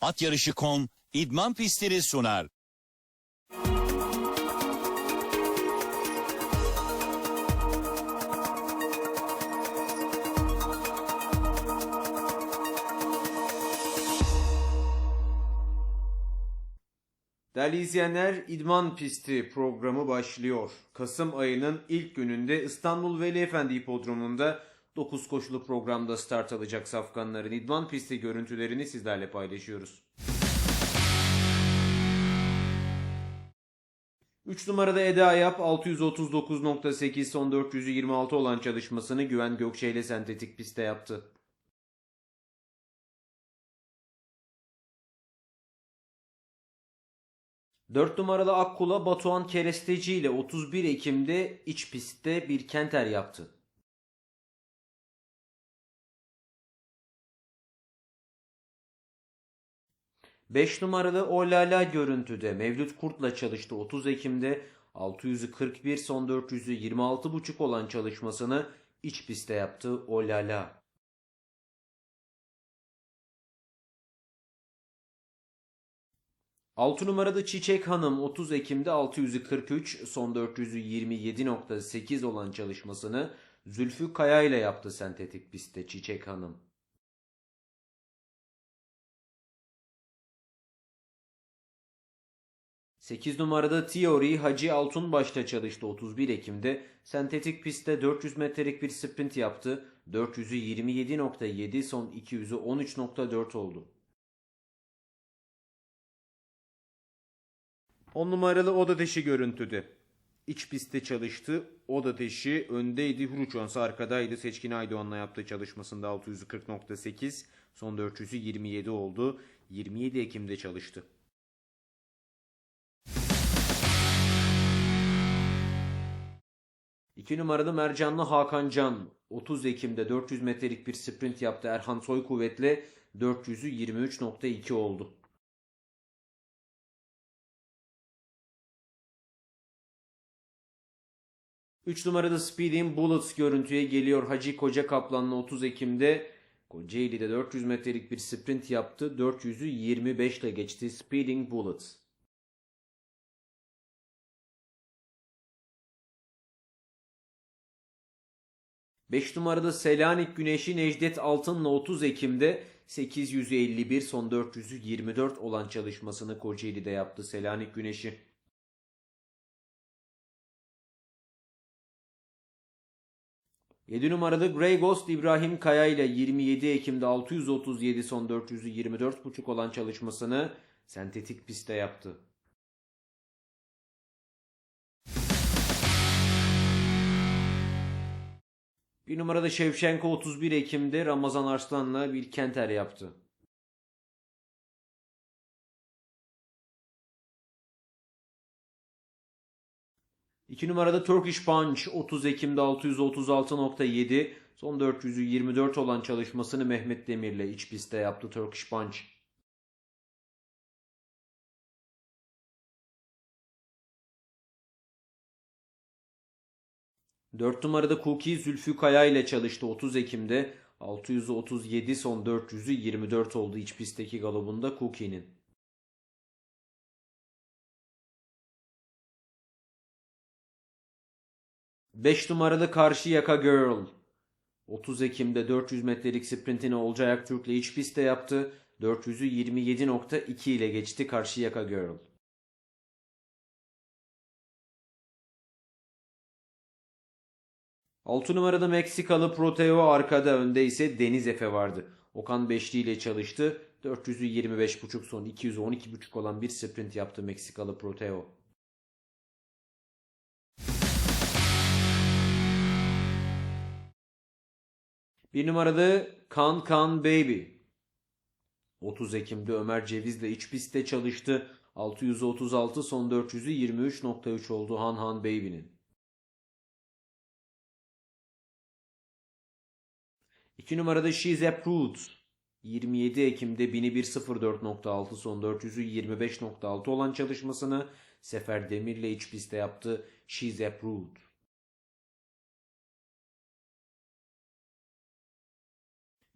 Atyarışı.com idman pistleri sunar. Değerli izleyenler, İdman Pisti programı başlıyor. Kasım ayının ilk gününde İstanbul Veli Efendi Hipodromu'nda 9 koşulu programda start alacak safkanların İdman Pisti görüntülerini sizlerle paylaşıyoruz. 3 numarada Eda Yap 639.8 son 426 olan çalışmasını Güven Gökçe ile sentetik pistte yaptı. 4 numaralı Akkula Batuhan Keresteci ile 31 Ekim'de iç pistte bir kenter yaptı. Beş numaralı Olala görüntüde Mevlüt Kurt'la çalıştı 30 Ekim'de 641 son 400'ü 26.5 olan çalışmasını iç pistte yaptı Olala. 6 numarada Çiçek Hanım 30 Ekim'de 643 son 400'ü 27.8 olan çalışmasını Zülfü Kaya ile yaptı sentetik pistte Çiçek Hanım. Sekiz numarada Theory Hacı Altunbaş'ta çalıştı 31 Ekim'de. Sentetik pistte 400 metrelik bir sprint yaptı. 400'ü 27.7 son 200'ü 13.4 oldu. 10 numaralı Oda Deşi görüntüde. İç pistte çalıştı. Oda Deşi öndeydi. Huruçons arkadaydı. Seçkin Aydoğan'la yaptığı çalışmasında 640.8. Son 400'ü 27 oldu. 27 Ekim'de çalıştı. İki numaralı Mercanlı Hakan Can 30 Ekim'de 400 metrelik bir sprint yaptı. Erhan Soy kuvvetle 400'ü 23.2 oldu. 3 numarada Speeding Bullets görüntüye geliyor. Hacı Koca Kaplan'la 30 Ekim'de Kocaeli'de 400 metrelik bir sprint yaptı. 400'ü 25 ile geçti Speeding Bullets. Beş numarada Selanik Güneşi Necdet Altın'la 30 Ekim'de 851 son 400'ü 24 olan çalışmasını Kocaeli'de yaptı Selanik Güneşi. 7 numarada Grey Ghost İbrahim Kaya ile 27 Ekim'de 637 son 400'ü 24.5 olan çalışmasını sentetik pistte yaptı. Bir numarada Şevşenko 31 Ekim'de Ramazan Arslan'la bir kenter yaptı. 2 numarada Turkish Punch 30 Ekim'de 636.7 son 400'ü 24 olan çalışmasını Mehmet Demir'le iç pistte yaptı Turkish Punch. Dört numarada Cookie Zülfü Kaya ile çalıştı 30 Ekim'de 637 son 400'ü 24 oldu iç pistteki galobunda Cookie'nin. 5 numaralı Karşıyaka Girl. 30 Ekim'de 400 metrelik sprintini Olcay Aktürk'le iç pistte yaptı. 400'ü 27.2 ile geçti Karşıyaka Girl. Altı numarada Meksikalı Proteo arkada önde ise Deniz Efe vardı. Okan Beşli ile çalıştı. 400'ü 25.5 son 200'ü 12.5 olan bir sprint yaptı Meksikalı Proteo. Bir numarada Kan Kan Baby. 30 Ekim'de Ömer Ceviz'le iç pistte çalıştı. 636 son 400'ü 23.3 oldu Han Han Baby'nin. 2 numarada She's a Prude. 27 Ekim'de 1001.04.6 son 400'ü 25.6 olan çalışmasını Sefer Demir'le iç pistte yaptı. She's a Prude.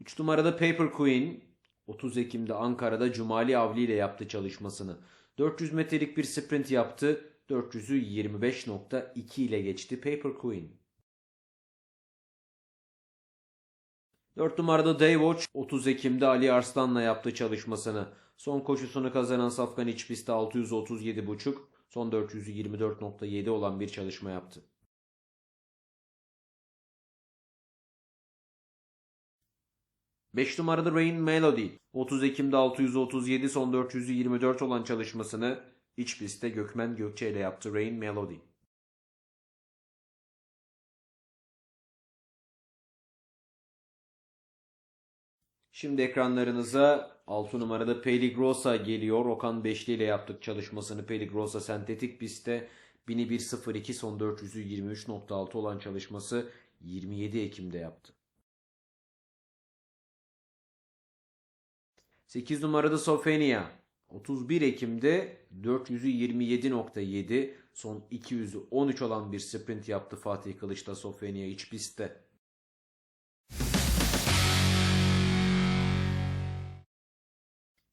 3 numarada Paper Queen 30 Ekim'de Ankara'da Cumali Avli ile yaptı çalışmasını. 400 metrelik bir sprint yaptı. 400'ü 25.2 ile geçti Paper Queen. 4 numarada Daywatch 30 Ekim'de Ali Arslan'la yaptı çalışmasını. Son koşusunu kazanan Safkan iç pistte 637.5, son 400'ü 24.7 olan bir çalışma yaptı. Beş numarada Rain Melody 30 Ekim'de 637 son 400'ü 24 olan çalışmasını iç pistte Gökmen Gökçe ile yaptı Rain Melody. Şimdi ekranlarınıza 6 numarada Peligrosa geliyor. Okan Beşli ile yaptık çalışmasını. Peligrosa sentetik pistte 1102 son 400'ü 23.6 olan çalışması 27 Ekim'de yaptı. 8 numarada Sofenia 31 Ekim'de 400'ü 27.7 son 200'ü 13 olan bir sprint yaptı Fatih Kılıç'ta Sofenia iç pistte.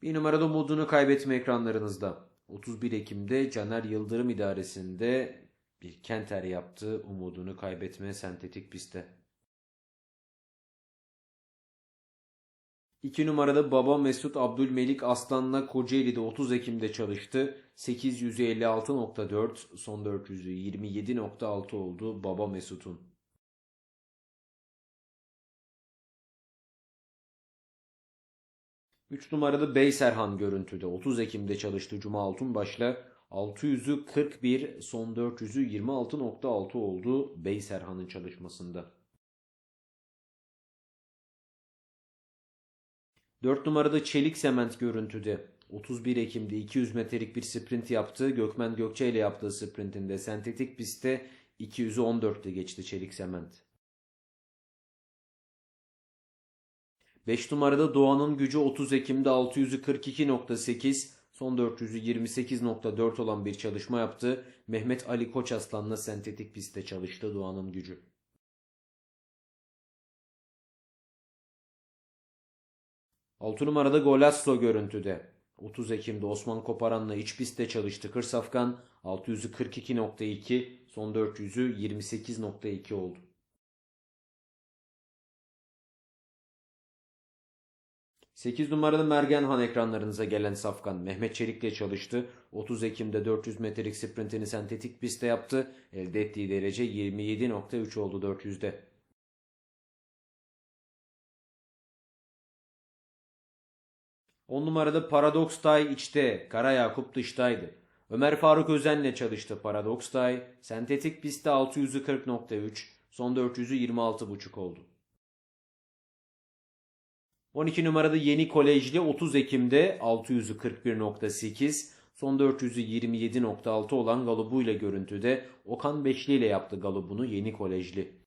Bir numarada umudunu kaybetme ekranlarınızda. 31 Ekim'de Caner Yıldırım idaresinde bir kenter yaptı umudunu kaybetme sentetik pistte. 2 numarada baba Mesut Abdülmelik Aslan'la Kocaeli'de 30 Ekim'de çalıştı. 856.4 son 400'ü 27.6 oldu baba Mesut'un. Üç numaralı Beyserhan görüntüde 30 Ekim'de çalıştı Cuma Altunbaş'la 600'ü 41 son 400'ü 26.6 oldu Beyserhan'ın çalışmasında. 4 numarada Çelik Sement görüntüde 31 Ekim'de 200 metrelik bir sprint yaptı. Gökmen Gökçe ile yaptığı sprintinde sentetik pistte 200'ü 14'te geçti Çelik Sement. 5 numarada Doğan'ın gücü 30 Ekim'de 600'ü 42.8 son 400'ü 28.4 olan bir çalışma yaptı. Mehmet Ali Koçaslan'la sentetik pistte çalıştı Doğan'ın gücü. 6 numarada Golasso görüntüde. 30 Ekim'de Osman Koparan'la iç pistte çalıştı. Kırsafkan 600'ü 42.2 son 400'ü 28.2 oldu. 8 numaralı Mergenhan ekranlarınıza gelen Safkan Mehmet Çelik'le çalıştı. 30 Ekim'de 400 metrelik sprintini sentetik pistte yaptı. Elde ettiği derece 27.3 oldu 400'de. On numarada Paradox Tay içte, Kara Yakup dıştaydı. Ömer Faruk Özen'le çalıştı Paradox Tay. Sentetik pistte 600'ü 40.3, son 400'ü 26.5 oldu. 12 numarada Yeni Kolejli 30 Ekim'de 600'ü 41.8, son 400'ü 27.6 olan galobuyla görüntüde Okan Beşli ile yaptı galobunu Yeni Kolejli.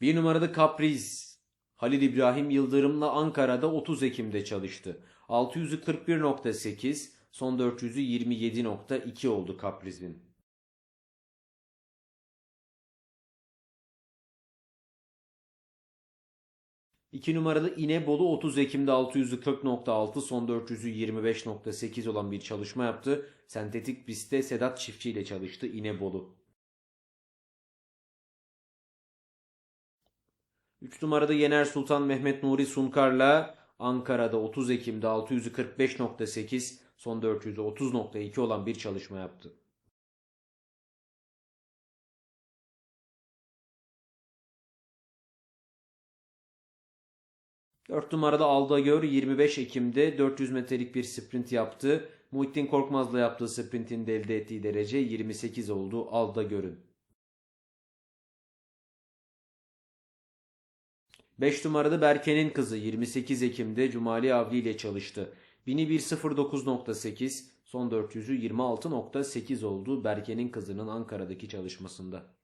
Bir numarada Kapriz. Halil İbrahim Yıldırım'la Ankara'da 30 Ekim'de çalıştı. 600'ü 41.8, son 400'ü 27.2 oldu Kapriz'in. 2 numaralı İnebolu 30 Ekim'de 600'ü 40.6 son 400'ü 25.8 olan bir çalışma yaptı. Sentetik pistte Sedat Çiftçi ile çalıştı İnebolu. 3 numarada Yener Sultan Mehmet Nuri Sunkar'la Ankara'da 30 Ekim'de 645.8 son 400'ü 30.2 olan bir çalışma yaptı. Dört numarada Aldagör 25 Ekim'de 400 metrelik bir sprint yaptı. Muhittin Korkmaz'la yaptığı sprintinde elde ettiği derece 28 oldu Aldagör'ün. 5 numarada Berke'nin kızı 28 Ekim'de Cumali Avli ile çalıştı. 1109.8 son 400'ü 26.8 oldu Berke'nin kızının Ankara'daki çalışmasında.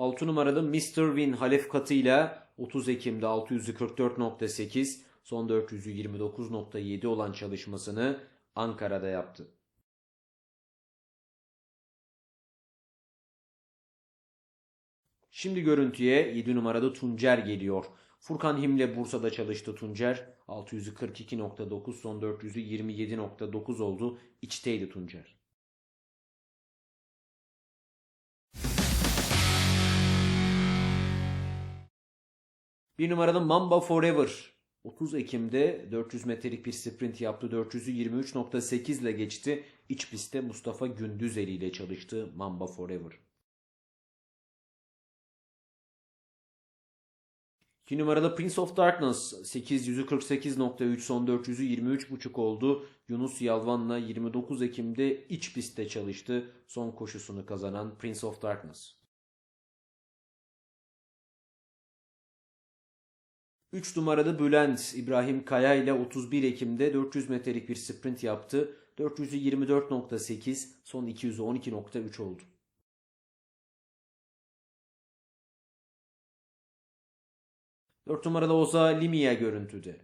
6 numaralı Mr. Win Halef katıyla 30 Ekim'de 644.8 son 429.7 olan çalışmasını Ankara'da yaptı. Şimdi görüntüye 7 numarada Tuncer geliyor. Furkan Himle Bursa'da çalıştı Tuncer. 642.9 son 427.9 oldu. İçteydi Tuncer. Bir numarada Mamba Forever. 30 Ekim'de 400 metrelik bir sprint yaptı. 400'ü 23.8 ile geçti. İç pistte Mustafa Gündüzeli ile çalıştı Mamba Forever. 2 numarada Prince of Darkness 848.3 son 400'ü 23.5 oldu. Yunus Yalvan'la 29 Ekim'de iç pistte çalıştı. Son koşusunu kazanan Prince of Darkness. 3 numarada Bülent İbrahim Kaya ile 31 Ekim'de 400 metrelik bir sprint yaptı. 400'ü 24.8 son 200'ü 12.3 oldu. Dört numarada Oza Limia görüntüde.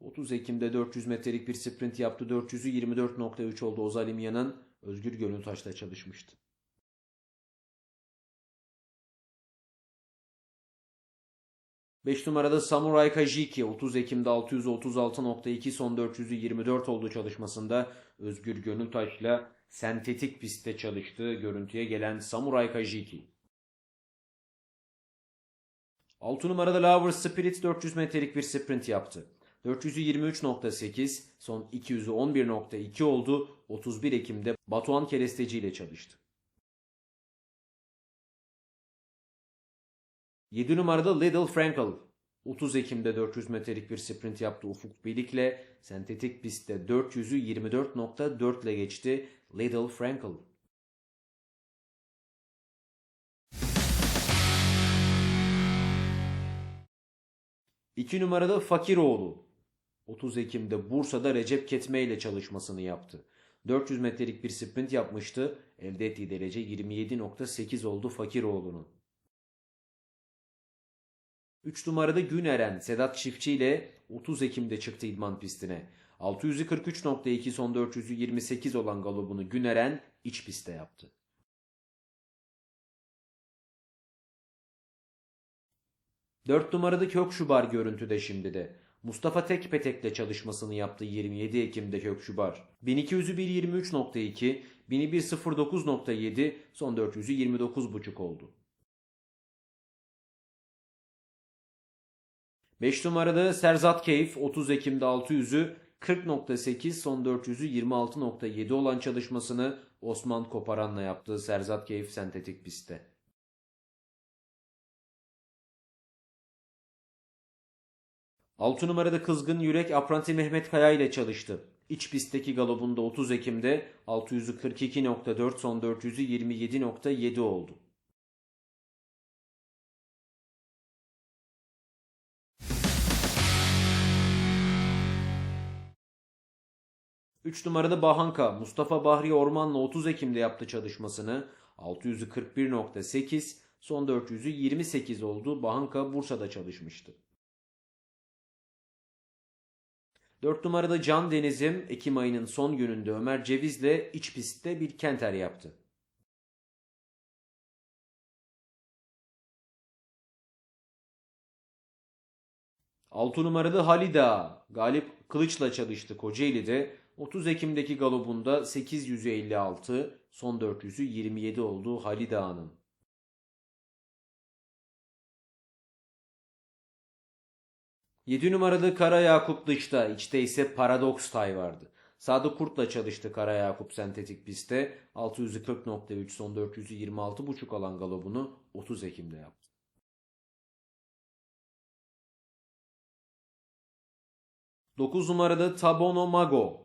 30 Ekim'de 400 metrelik bir sprint yaptı. 400'ü 24.3 oldu. Oza Limia'nın Özgür Gönültaş'ta çalışmıştı. Beş numarada Samurai Kajiki 30 Ekim'de 636.2 son 400'ü 24 oldu çalışmasında Özgür Gönültaş'la sentetik pistte çalıştığı görüntüye gelen Samurai Kajiki. 6 numarada Lover Spirit 400 metrelik bir sprint yaptı. 400'ü 23.8 son 200'ü 11.2 oldu. 31 Ekim'de Batuhan Keresteci ile çalıştı. 7 numarada Little Frankel. 30 Ekim'de 400 metrelik bir sprint yaptı Ufuk Bilik'le. Sentetik pistte 400'ü 24.4 ile geçti Little Frankel. İki numarada Fakiroğlu. 30 Ekim'de Bursa'da Recep Ketme ile çalışmasını yaptı. 400 metrelik bir sprint yapmıştı. Elde ettiği derece 27.8 oldu Fakiroğlu'nun. 3 numarada Güneren Sedat Çiftçi ile 30 Ekim'de çıktı idman pistine. 600'ü 43.2 son 400'ü 28 olan galobunu Güneren iç pistte yaptı. Dört numarada Kökşubar görüntüde şimdi de. Mustafa Tekpetek'le çalışmasını yaptı 27 Ekim'de Kökşubar. 1200'ü 1.23.2, 1000'i 1.09.7, son 400'ü 29.5 oldu. 5 numarada Serzat Keyif 30 Ekim'de 600'ü 40.8 son 400'ü 26.7 olan çalışmasını Osman Koparan'la yaptığı Serzat Keyif sentetik pistte. Altı numarada Kızgın Yürek Apranti Mehmet Kaya ile çalıştı. İç pistteki galobunda 30 Ekim'de 600'ü 42.4 son 400'ü 27.7 oldu. Üç numarada Bahanka Mustafa Bahri Orman'la 30 Ekim'de yaptı çalışmasını. 600'ü 41.8 son 400'ü 28 oldu. Bahanka Bursa'da çalışmıştı. 4 numarada Can Deniz'im Ekim ayının son gününde Ömer Ceviz'le iç pistte bir kenter yaptı. Altı numarada Halida Galip Kılıç'la çalıştı Kocaeli'de. 30 Ekim'deki galobunda 856, son 400'ü 27 oldu Halida'nın. Yedi numaralı Kara Yakup dışta, içte ise Paradox Tay vardı. Sadık Kurt'la çalıştı Kara Yakup sentetik pistte. 640.3 son 400'ü 26.5 alan galobunu 30 Ekim'de yaptı. 9 numarada Tabono Mago.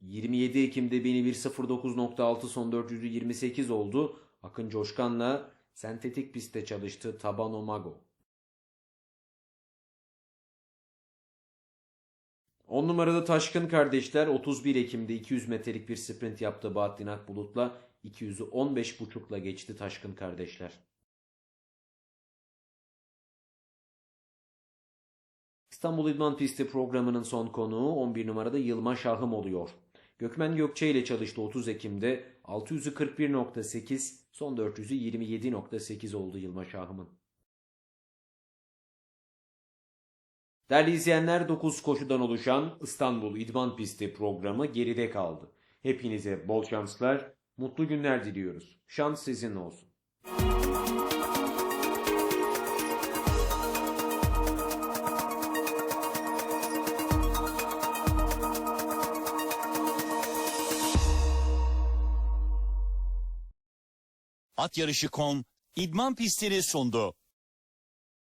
27 Ekim'de beni 1.09.6 son 400'ü 28 oldu. Akın Coşkan'la sentetik pistte çalıştı Tabano Mago. 10 numarada Taşkın kardeşler 31 Ekim'de 200 metrelik bir sprint yaptı Bahattin Akbulut'la 200'ü 15.5'la geçti Taşkın kardeşler. İstanbul İdman Pisti programının son konuğu 11 numarada Yılmaz Şahım oluyor. Gökmen Gökçe ile çalıştı 30 Ekim'de 600'ü 41.8, son 400'ü 27.8 oldu Yılma Şahım'ın. Değerli izleyenler 9 koşudan oluşan İstanbul İdman Pisti programı geride kaldı. Hepinize bol şanslar, mutlu günler diliyoruz. Şans sizin olsun. At yarışı.com idman pistleri sundu.